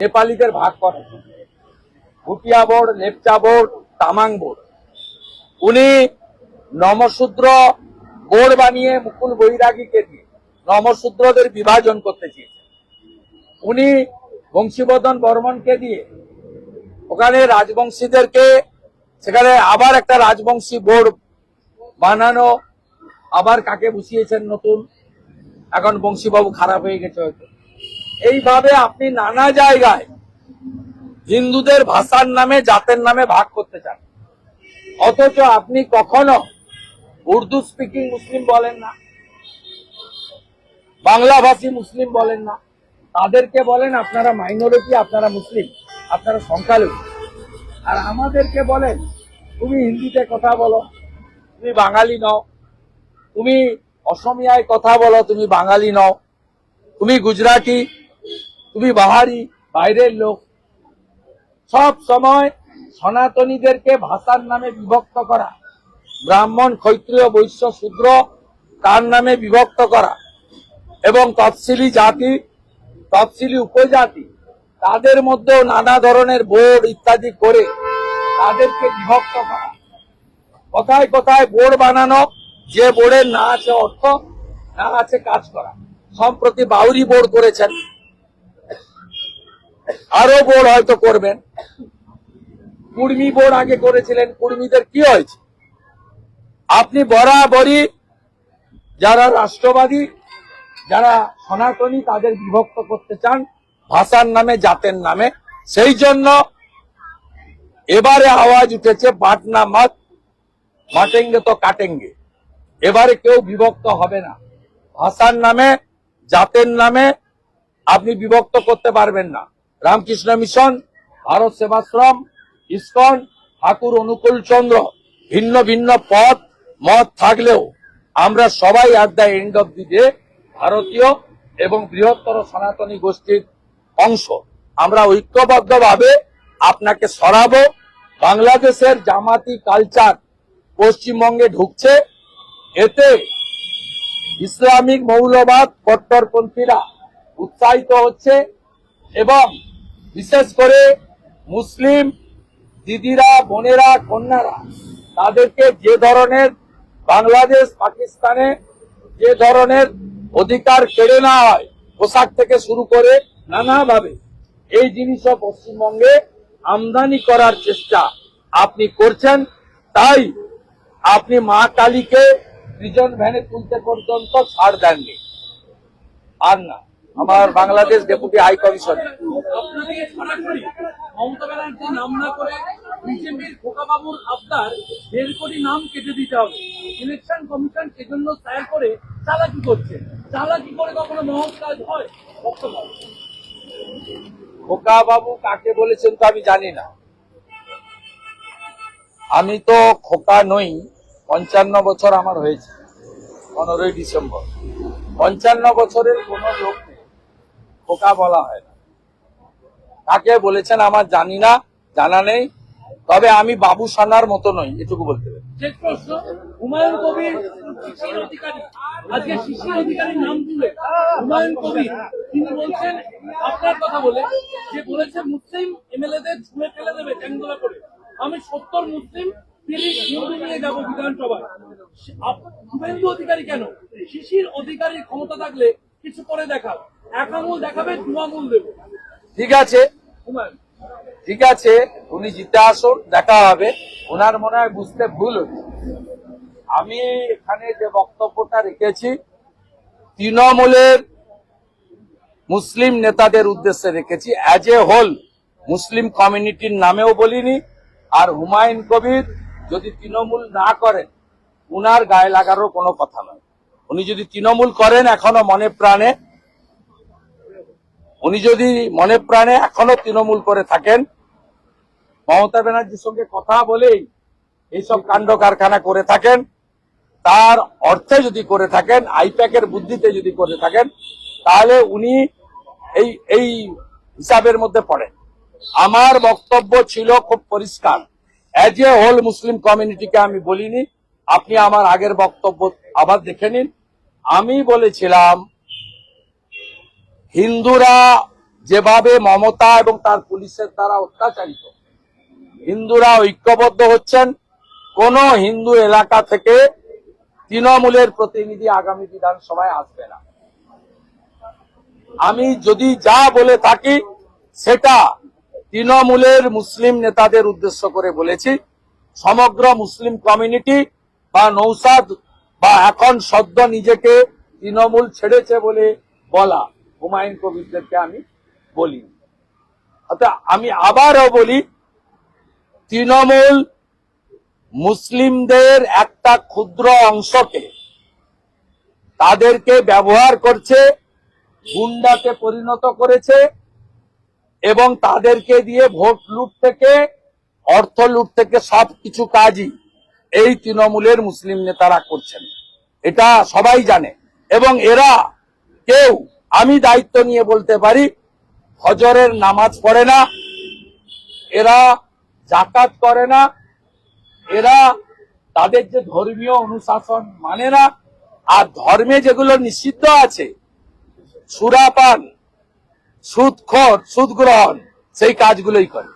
নেপালিদের ভাগ করে। Bhutia board Lepcha board, Tamang board. উনি নমশূদ্র বোর্ড বানিয়ে মুকুল বৈরাগীকে দিয়ে নমশূদ্রদের বিভাজন করতে চেয়েছেন। উনি বংশীবদন বর্মনকে দিয়ে ওখানে রাজবংশীদেরকে, সেখানে আবার একটা রাজবংশী বোর্ড বানানো, আবার কাকে বসিয়েছেন নতুন? এখন বংশীবাবু খারাপ হয়ে গেছে হয়তো। এইভাবে আপনি নানা জায়গায় হিন্দুদের ভাষার নামে, জাতের নামে ভাগ করতে চান। অথচ আপনি কখনো উর্দু স্পিকিং মুসলিম বলেন না বাংলা ভাষী মুসলিম বলেন না। তাদেরকে বলেন, আপনারা মাইনরিটি আপনারা মুসলিম, আপনারা সংখ্যালঘু। আর আমাদেরকে বলেন, তুমি হিন্দিতে কথা বলো, তুমি বাঙালি নও। তুমি অসমিয়ায় কথা বলো, তুমি বাঙালি নও। তুমি গুজরাটি তুমি বাহারি, বাইরের লোক। সব সময় সনাতনীদেরকে ভাষার নামে বিভক্ত করা। ব্রাহ্মণ, ক্ষত্রিয়, বৈশ্য, শূদ্র, তার নামে বিভক্ত করা। এবং তফসিলি জাতি, তফসিলি উপজাতি, তাদের মধ্যেও নানা ধরনের বোর্ড ইত্যাদি করে তাদেরকে বিভক্ত করা। কোথায় কোথায় বোর্ড বানানো, যে বোর্ডের না আছে অর্থ, না আছে কাজ করা। সম্প্রতি বাউরি বোর্ড করেছেন। আরও বোর্ড হয়তো করবেন। কুর্মি বোর্ড আগে করেছিলেন, কুর্মীদের কি হয়েছে? আপনি বরাবরই যারা রাষ্ট্রবাদী, যারা সনাতনী, তাদের বিভক্ত করতে চান, ভাষার নামে, জাতের নামে। সেই জন্য এবারে আওয়াজ উঠেছে, বাটনা মত বাটেঙ্গে তো কাটেঙ্গে। এবারে কেউ বিভক্ত হবে না। ভাষার নামে, জাতের নামে আপনি বিভক্ত করতে পারবেন না। Ramakrishna mission, Bharat Sevashram, ISKCON, Thakur Anukul Chandra. ভিন্ন ভিন্ন পথ, মত থাকলেও আমরা সবাই at the end of the day ভারতীয় এবং বৃহত্তর সনাতনী গোষ্ঠীর অংশ। আমরা ঐক্যবদ্ধভাবে আপনাকে সরাবো। বাংলাদেশের জামাতি কালচার পশ্চিমবঙ্গে ঢুকছে। এতে ইসলামিক মৌলবাদ কট্টরপন্থীরা উৎসাহিত হচ্ছে এবং বিশেষ করে মুসলিম দিদিরা, বোনেরা, কন্যারা, তাদেরকে যে ধরনের বাংলাদেশ, পাকিস্তানে যে ধরনের অধিকার কেড়ে নেওয়া হয়, পোশাক থেকে শুরু করে নানাভাবে, এই জিনিসও পশ্চিমবঙ্গে আমদানি করার চেষ্টা আপনি করছেন। তাই আপনি মা কালীকে প্রিজন ভ্যানে তুলতে পর্যন্ত ছাড় দেননি। আর না। আমার Bangladesh deputy high commissioner Mamata Banerjee নাম না করে বিজেপির খোকাবাবুর আবদার দেড় কোটি নাম কেটে দিতে হবে। ইলেকশন কমিশন সেজন্য স্যার করে চালাকি করছে। চালাকি করে কখনো মহৎ কাজ হয়? বক্তব্য। খোকা কাকে বলেছেন তো আমি জানি না। আমি তো খোকা নই পঞ্চান্ন বছর আমার হয়েছে পনেরোই ডিসেম্বর। পঞ্চান্ন বছরের কোন লোক খোকা বলা হয় না। কাকে বলেছেন আমার জানি না, জানা নেই। তবে আমি বাবু সানার মতো নই, এটুকু বলতে পারি। শিশির আপনার কথা বলে যে বলেছে মুসলিম আমি মুসলিম অধিকারী কেন? শিশির অধিকারীর ক্ষমতা থাকলে কিছু করে দেখাও। এক আঙুল দেখাবে দু আঙুল দেবে। ঠিক আছে। ঠিক আছে উনি জিতে আসুন দেখা হবে। ওনার মনে হয় বুঝতে ভুল হচ্ছে। আমি এখানে যে বক্তব্যটা রেখেছি তৃণমূলের মুসলিম নেতাদের উদ্দেশ্যে রেখেছি। অ্যাজ এ হোল মুসলিম কমিউনিটির নামেও বলিনি। আর হুমায়ুন কবির যদি তৃণমূল না করেন উনার গায়ে লাগারও কোনো কথা নয়। উনি যদি তৃণমূল করেন এখনও মনে প্রাণে, উনি যদি মনে প্রাণে এখনও তৃণমূল করে থাকেন, মমতা ব্যানার্জির সঙ্গে কথা বলেই এইসব কাণ্ড কারখানা করে থাকেন, তার অর্থে যদি করে থাকেন, আইপ্যাকের বুদ্ধিতে যদি করে থাকেন, তাহলে উনি এই এই হিসাবের মধ্যে পড়েন। আমার বক্তব্য ছিল খুব পরিষ্কার। অ্যাজ এ হোল মুসলিম কমিউনিটিকে আমি বলিনি, আপনি আমার আগের বক্তব্য আবার দেখে নিন। আমি বলেছিলাম, হিন্দুরা যেভাবে মমতা এবং তার পুলিশের দ্বারা অত্যাচারিত, হিন্দুরা ঐক্যবদ্ধ হচ্ছেন, কোন হিন্দু এলাকা থেকে তৃণমূলের প্রতিনিধি আগামী বিধানসভায় আসবে না। আমি যদি যা বলে থাকি, সেটা তৃণমূলের মুসলিম নেতাদের উদ্দেশ্য করে বলেছি। সমগ্র মুসলিম কমিউনিটি বা নৌসাদ বা এখন সদ্য নিজেকে তৃণমূল ছেড়েছে বলে বলা হুমায়ুন কবিরদেরকে আমি বলি। অর্থাৎ আমি আবারও বলি, তৃণমূল মুসলিমদের একটা ক্ষুদ্র অংশকে তাদেরকে ব্যবহার করছে, গুন্ডাকে পরিণত করেছে এবং তাদেরকে দিয়ে ভোট লুট থেকে, অর্থ লুট থেকে সব কিছু কাজই এই তৃণমূলের মুসলিম নেতারা করছেন। এটা সবাই জানে। এবং এরা কেউ, আমি দায়িত্ব নিয়ে বলতে পারি হজরের নামাজ পড়ে না, এরা জাকাত করে না, এরা তাদের যে ধর্মীয় অনুশাসন মানে না, আর ধর্মে যেগুলো নিষিদ্ধ আছে, সুরাপান সুদ খর সুদ গ্রহণ সেই কাজগুলোই করে।